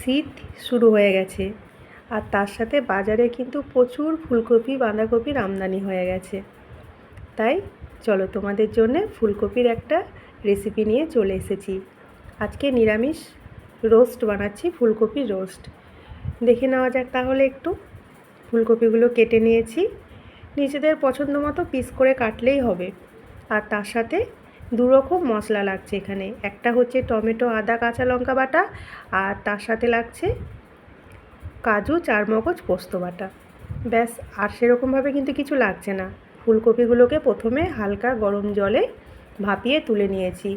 শীত শুরু হয়ে গেছে। আর তার সাথে বাজারে কিন্তু প্রচুর ফুলকপি, বাঁধাকপির আমদানি হয়ে গেছে। তাই চলো তোমাদের জন্যে ফুলকপির একটা রেসিপি নিয়ে চলে এসেছি। আজকে নিরামিষ রোস্ট বানাচ্ছি ফুলকপির রোস্ট দেখে নেওয়া যাক তাহলে একটু। ফুলকপিগুলো কেটে নিয়েছি। নিজেদের পছন্দ মতো পিস করে কাটলেই হবে। আর তার সাথে দু রকম মশলা লাগছে এখানে। একটা হচ্ছে টমেটো, আদা, কাঁচা লঙ্কা বাটা আর তার সাথে লাগছে কাজু, চারমগজ, পোস্ত বাটা। ব্যাস, আর সেরকমভাবে কিন্তু কিছু লাগছে না। ফুলকপিগুলোকে প্রথমে হালকা গরম জলে ভাপিয়ে তুলে নিয়েছি।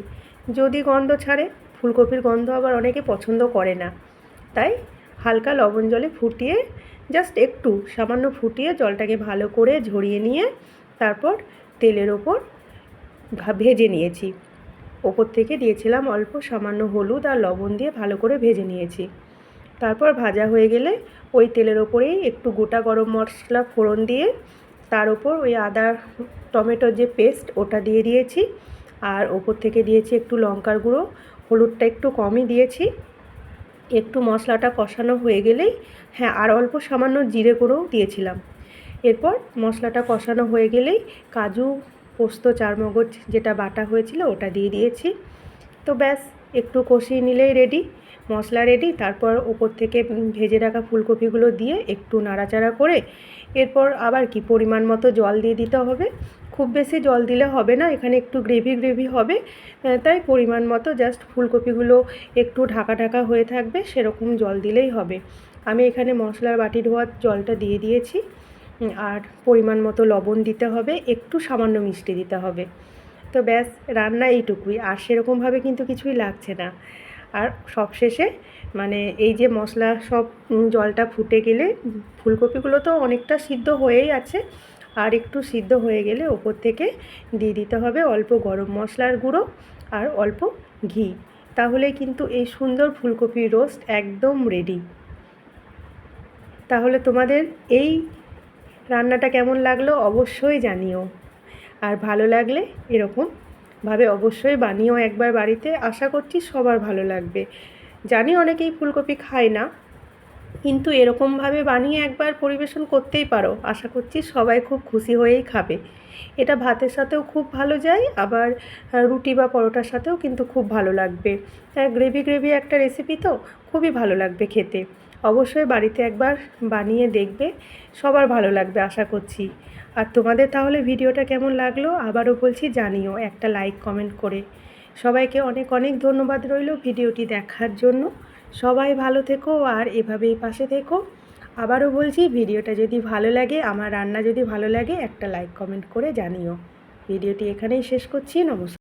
যদি গন্ধ ছাড়ে, ফুলকপির গন্ধ আবার অনেকে পছন্দ করে না। তাই হালকা লবণ জলে ফুটিয়ে জাস্ট একটু সামান্য ফুটিয়ে জলটাকে ভালো করে ঝরিয়ে নিয়ে তারপর তেলের ওপর ভেজে নিয়েছি। ওপর থেকে দিয়েছিলাম অল্প সামান্য হলুদ আর লবণ দিয়ে ভালো করে ভেজে নিয়েছি। তারপর ভাজা হয়ে গেলে ওই তেলের ওপরেই একটু গোটা গরম মশলা ফোড়ন দিয়ে তার ওপর ওই আদা টমেটোর যে পেস্ট ওটা দিয়ে দিয়েছি। আর ওপর থেকে দিয়েছি একটু লঙ্কার গুঁড়ো, হলুদটা একটু কমই দিয়েছি। একটু মশলাটা কষানো হয়ে গেলেই হ্যাঁ আর অল্প সামান্য জিরে গুঁড়োও দিয়েছিলাম। এরপর মশলাটা কষানো হয়ে গেলেই কাজু পোস্ত চারমগজ যেটা বাটা হয়েছিল ওটা দিয়ে দিয়েছি। তো ব্যাস, একটু কষিয়ে নিলেই রেডি মশলা রেডি তারপর ওপর থেকে ভেজে রাখা ফুলকপিগুলো দিয়ে একটু নাড়াচাড়া করে এরপর আবার কি পরিমাণ মতো জল দিয়ে দিতে হবে। খুব বেশি জল দিলে হবে না, এখানে একটু গ্রেভি গ্রেভি হবে। তাই পরিমাণ মতো জাস্ট ফুলকপিগুলো একটু ঢাকা ঢাকা হয়ে থাকবে, সেরকম জল দিলেই হবে। আমি এখানে মশলার বাটি ধোয়ার জলটা দিয়ে দিয়েছি। আর পরিমাণ মতো লবণ দিতে হবে, একটু সামান্য মিষ্টি দিতে হবে। তো ব্যাস, রান্না এইটুকুই, আর সেরকমভাবে কিন্তু কিছুই লাগছে না। আর সবশেষে মানে এই যে মশলা সব জলটা ফুটে গেলে, ফুলকপিগুলো তো অনেকটা সিদ্ধ হয়েই আছে, আর একটু সিদ্ধ হয়ে গেলে ওপর থেকে দিয়ে দিতে হবে অল্প গরম মশলার গুঁড়ো আর অল্প ঘি। তাহলে কিন্তু এই সুন্দর ফুলকপির রোস্ট একদম রেডি। তাহলে তোমাদের এই রান্নাটা কেমন লাগল অবশ্যই জানিও। আর ভালো লাগলে এরকম ভাবে অবশ্যই বানিয়েও একবার বাড়িতে। আশা করছি সবার ভালো লাগবে। জানি অনেকেই ফুলকপি খায় না, কিন্তু এরকমভাবে বানিয়ে একবার পরিবেশন করতেই পারো। আশা করছি সবাই খুব খুশি হয়েই খাবে। এটা ভাতের সাথেও খুব ভালো যায়, আবার রুটি বা পরোটার সাথেও কিন্তু খুব ভালো লাগবে। গ্রেভি গ্রেভি একটা রেসিপি তো খুবই ভালো লাগবে খেতে। অবশ্যই বাড়িতে একবার বানিয়ে দেখবে। সবার ভালো লাগবে আশা করছি। আর তোমাদের তাহলে ভিডিওটা কেমন লাগল? আবারও বলছি, জানিও একটা লাইক কমেন্ট করে। সবাইকে অনেক অনেক ধন্যবাদ রইল ভিডিওটি দেখার জন্য। সবাই ভালো থেকো আর এভাবেই পাশে থেকো। আবারও বলছি, ভিডিওটা যদি ভালো লাগে, আমার রান্না যদি ভালো লাগে, একটা লাইক কমেন্ট করে জানিও। ভিডিওটি এখানেই শেষ করছি, নমস্কার।